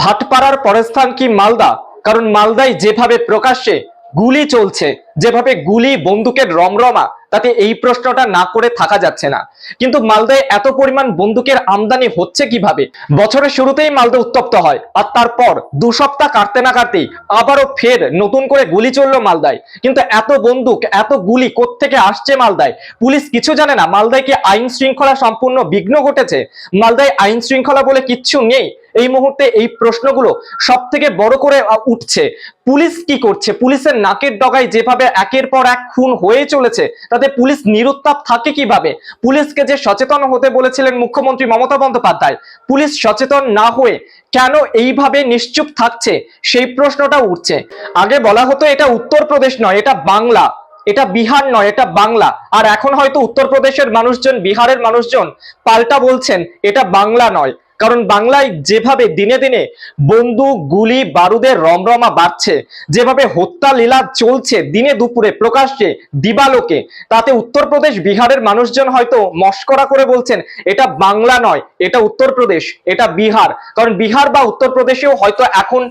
ভাটপাড়ার পরের স্থান কি মালদা? কারণ মালদায় যেভাবে প্রকাশ্যে গুলি চলছে, যেভাবে গুলি, বন্দুকের রমরমা, তাতে এই প্রশ্নটা না করে থাকা যাচ্ছে না। কিন্তু মালদায় এত পরিমাণ বন্দুকের আমদানি হচ্ছে কীভাবে? বছরের শুরুতেই মালদা উত্তপ্ত হয়, আর তারপর দু সপ্তাহ কাটতে না কাটতেই আবারও ফের নতুন করে গুলি চলল মালদায়। কিন্তু এত বন্দুক, এত গুলি কোত্থেকে আসছে মালদায়? পুলিশ কিছু জানে না, মালদায় কি আইন শৃঙ্খলা সম্পূর্ণ বিঘ্ন ঘটেছে? মালদায় আইন শৃঙ্খলা বলে কিচ্ছু নেই? এই মুহূর্তে এই প্রশ্নগুলো সব থেকে বড় করে উঠছে। পুলিশ কি করছে? পুলিশের নাকের ডগায় যেভাবে একের পর এক খুন হয়ে চলেছে, তাতে পুলিশ নিরুত্তাপ থাকে কীভাবে? পুলিশকে যে সচেতন হতে বলেছিলেন মুখ্যমন্ত্রী মমতা বন্দ্যোপাধ্যায়, পুলিশ সচেতন না হয়ে কেন এইভাবে নিশ্চুপ থাকছে? সেই প্রশ্নটা উঠছে। আগে বলা হতো এটা উত্তরপ্রদেশ নয়, এটা বাংলা। এটা বিহার নয়, এটা বাংলা। আর এখন হয়তো উত্তরপ্রদেশের মানুষজন, বিহারের মানুষজন পাল্টা বলছেন, এটা বাংলা নয়। কারণ বাংলায় যেভাবে দিনে দিনে বন্দুক, গুলি, বারুদের রমরমা বাড়ছে, যেভাবে হত্যা লীলা চলছে দিনে দুপুরে প্রকাশ্যে দিবালোকে, তাতে উত্তরপ্রদেশ বিহারের মানুষজন হয়তো মস্করা করে বলছেন, এটা বাংলা নয়, এটা উত্তরপ্রদেশ, এটা বিহার। কারণ বিহার বা উত্তরপ্রদেশেও হয়তো এখন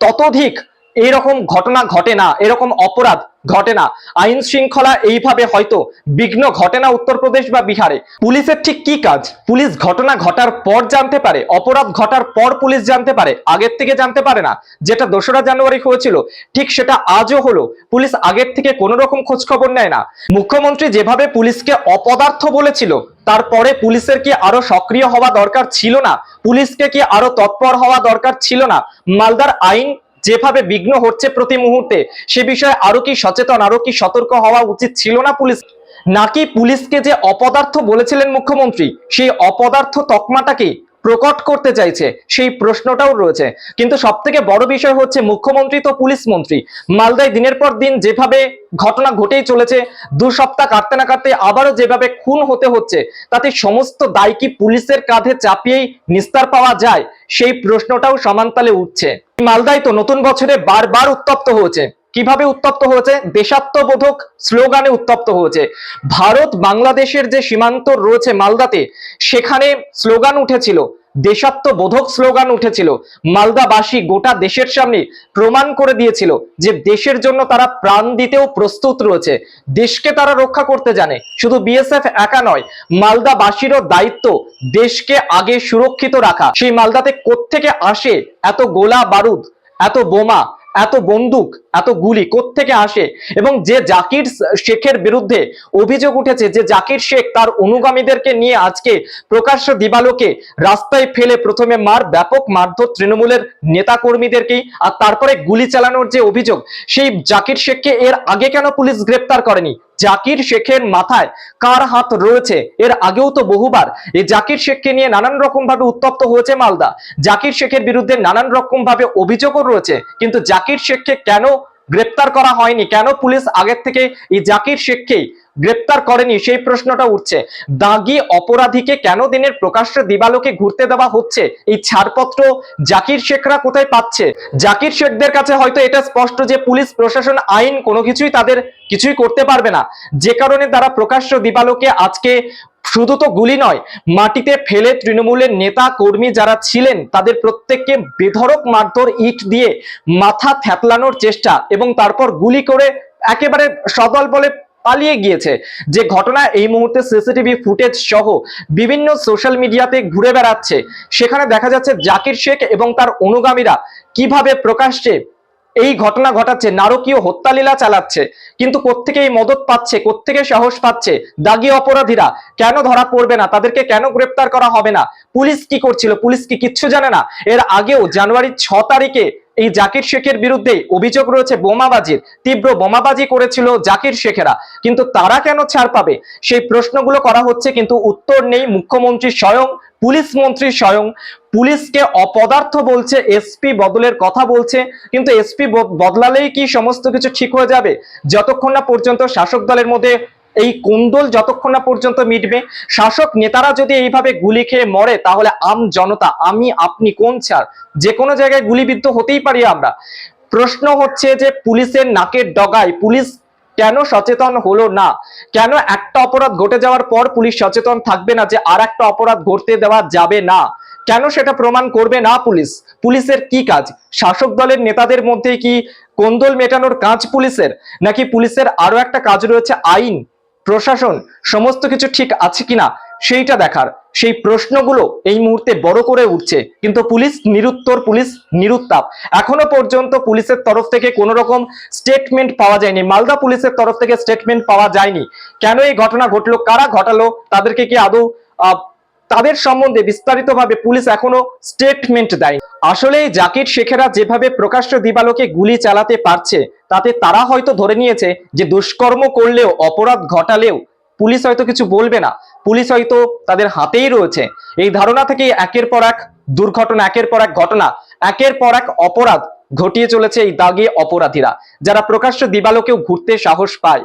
ততোধিক এরকম ঘটনা ঘটে না, এরকম অপরাধ ঘটে না। আইন শৃঙ্খলা এইভাবে হয়তো বিঘ্ন ঘটে না উত্তরপ্রদেশ বা বিহারে। পুলিশের ঠিক কি কাজ? পুলিশ ঘটনা ঘটার পর জানতে পারে, অপরাধ ঘটার পর পুলিশ জানতে পারে, আগের থেকে জানতে পারে না। যেটা দোসরা জানুয়ারি হয়েছিল, ঠিক সেটা আজও হলো। পুলিশ আগের থেকে কোনো রকম খোঁজ খবর নেয় না। মুখ্যমন্ত্রী যেভাবে পুলিশকে অপদার্থ বলেছিল, তারপরে পুলিশের কি আরও সক্রিয় হওয়া দরকার ছিল না? পুলিশকে কি আরও তৎপর হওয়া দরকার ছিল না? মালদার আইন যেভাবে বিঘ্ন হচ্ছে প্রতি মুহূর্তে, সে বিষয়ে আরও কি সচেতন, আরও কি সতর্ক হওয়া উচিত ছিল না পুলিশ? নাকি পুলিশকে যে অপদার্থ বলেছিলেন মুখ্যমন্ত্রী, সেই অপদার্থ তকমাটাকে প্রকট করতে চাইছে? সেই প্রশ্নটাও রয়েছে। কিন্তু সব থেকে বড় বিষয় হচ্ছে মুখ্যমন্ত্রী তো পুলিশ মন্ত্রী। মালদায় দিনের পর দিন যেভাবে ঘটনা ঘটেই চলেছে, দু সপ্তাহ কাটতে না কাটতে আবারও যেভাবে খুন হতে হচ্ছে, তাতে সমস্ত দায় কি পুলিশের কাঁধে চাপিয়েই নিস্তার পাওয়া যায়? সেই প্রশ্নটাও সমানতালে উঠছে। মালদায় তো নতুন বছরে বারবার উত্তপ্ত হয়েছে। কীভাবে উত্তপ্ত হয়েছে? দেশাত্মবোধক স্লোগানে উত্তপ্ত হয়েছে। ভারত বাংলাদেশের যে সীমান্ত রয়েছে মালদাতে, সেখানে স্লোগান উঠেছিল দেশাত্মবোধক স্লোগান উঠেছিল। মালদাবাসী গোটা দেশের সামনে প্রমাণ করে দিয়েছিল যে দেশের জন্য তারা প্রাণ দিতেও প্রস্তুত রয়েছে। দেশকে তারা রক্ষা করতে জানে। শুধু বিএসএফ একা নয়, মালদাবাসীরও দায়িত্ব দেশকে আগে সুরক্ষিত রাখা। সেই মালদাতে কোত্থেকে আসে এত গোলা বারুদ, এত বোমা এত বন্দুক, এত গুলি থেকে আসে? এবং যে জাকির শেখের বিরুদ্ধে অভিযোগ উঠেছে যে জাকির শেখ তার অনুগামীদেরকে নিয়ে আজকে প্রকাশ্য দিবালোকে রাস্তায় ফেলে প্রথমে মার, ব্যাপক মারধর তৃণমূলের নেতাকর্মীদেরকেই আর তারপরে গুলি চালানোর যে অভিযোগ, সেই জাকির শেখকে এর আগে কেন পুলিশ গ্রেপ্তার করেনি? জাকির শেখের মাথায় কার হাত রয়েছে? এর আগেও তো বহুবার। এই জাকির শেখকে নিয়ে নানান রকম ভাবে উত্তপ্ত হয়েছে মালদা। জাকির শেখের বিরুদ্ধে নানান রকম ভাবে অভিযোগও রয়েছে। কিন্তু জাকির শেখকে কেন গ্রেপ্তার করা হয়নি। কেন পুলিশ আগের থেকে এই জাকির শেখকেই গ্রেপ্তার করেনি? সেই প্রশ্নটা উঠছে। দাগি অপরাধীকে কেন দিনের প্রকাশ্য দিবালোকে ঘুরতে দেওয়া হচ্ছে? এই ছাড়পত্র জাকির শেখরা কোথায় পাচ্ছে? জাকির শেখদের কাছে হয়তো এটা স্পষ্ট যে পুলিশ, প্রশাসন, আইন কোনো কিছুই তাদের কিছুই করতে পারবে না। যে কারণে তারা প্রকাশ্য দিবালোকে আজকে শুধু তো গুলি নয়, মাটিতে ফেলে তৃণমূলের নেতা, কর্মী যারা ছিলেন, তাদের প্রত্যেককে বেধড়ক মারধর ইট দিয়ে মাথা থ্যাতলানোর চেষ্টা এবং তারপর গুলি করে একেবারে সদল বলে পালিয়ে গিয়েছে। যে ঘটনা এই মুহূর্তে সিসিটিভি ফুটেজ সহ বিভিন্ন সোশ্যাল মিডিয়াতে ঘুরে বেড়াচ্ছে। সেখানে দেখা যাচ্ছে জাকির শেখ এবং তার অনুগামীরা কীভাবে প্রকাশ্যে এই ঘটনা ঘটাচ্ছে, নারকীয় হত্যালীলা চালাচ্ছে, কিন্তু কোত্থেকে এই মদত পাচ্ছে, কোত্থেকে সাহস পাচ্ছে? দাগি অপরাধীরা কেন ধরা পড়বে না? তাদেরকে কেন গ্রেপ্তার করা হবে না? পুলিশ কি করছিল? পুলিশ কি কিচ্ছু জানে না? এর আগেও জানুয়ারি ছ তারিখে এই জাকির শেখের বিরুদ্ধে অভিযোগ রয়েছে বোমাবাজির। তীব্র বোমাবাজি করেছিল জাকির শেখেরা। কিন্তু তারা কেন ছাড় পাবে? সেই প্রশ্নগুলো করা হচ্ছে, কিন্তু উত্তর নেই মুখ্যমন্ত্রী স্বয়ং, পুলিশ মন্ত্রী স্বয়ং। পুলিশকে অপদার্থ বলছে এসপি বদলের কথা বলছে, কিন্তু এসপি বদলালেই কি সমস্ত কিছু ঠিক হয়ে যাবে? যতক্ষণ না পর্যন্ত শাসক দলের মধ্যে এই কোন্দল যতক্ষণ না পর্যন্ত মিটবে, শাসক নেতারা যদি এইভাবে গুলি খেয়ে মরে, তাহলে আম জনতা, আমি, আপনি, কোন ছাড় যে কোনো জায়গায় গুলিবিদ্ধ হতেই পারি আমরা। প্রশ্ন হচ্ছে যে পুলিশের নাকের ডগায় পুলিশ কেন সচেতন হলো না? কেন একটা অপরাধ ঘটে যাওয়ার পর পুলিশ সচেতন থাকবে না যে আর একটা অপরাধ ঘটতে দেওয়া যাবে না? কেন সেটা প্রমাণ করবে না পুলিশ? পুলিশের কি কাজ? শাসক দলের নেতাদের মধ্যে কি কোন্দল মেটানোর কাজ পুলিশের? নাকি পুলিশের আরও একটা কাজ রয়েছে আইন? প্রশাসন সমস্ত কিছু ঠিক আছে কিনা সেইটা দেখার। সেই প্রশ্নগুলো এই মুহূর্তে বড় করে উঠছে। কিন্তু পুলিশ নিরুত্তর, পুলিশ নিরুত্তাপ। এখনও পর্যন্ত পুলিশের তরফ থেকে কোনো রকম স্টেটমেন্ট পাওয়া যায়নি। মালদা পুলিশের তরফ থেকে স্টেটমেন্ট পাওয়া যায়নি। কেন এই ঘটনা ঘটলো? কারা ঘটালো? তাদেরকে কি আদৌ তাদের সম্বন্ধে বিস্তারিতভাবে পুলিশ এখনও স্টেটমেন্ট দেয় আসলে জাকির শেখেরা যেভাবে প্রকাশ্য দিবালোকে গুলি চালাতে পারছে, তাতে তারা হয়তো ধরে নিয়েছে যে দুষ্কর্ম করলেও, অপরাধ ঘটালেও। পুলিশ হয়তো কিছু বলবে না। পুলিশ হয়তো তাদের হাতেই রয়েছে। এই ধারণা থেকে একের পর এক দুর্ঘটনা, একের পর এক ঘটনা, একের পর এক অপরাধ ঘটিয়ে চলেছে এই দাগি অপরাধীরা, যারা প্রকাশ্য দিবালোকেও ঘুরতে সাহস পায়।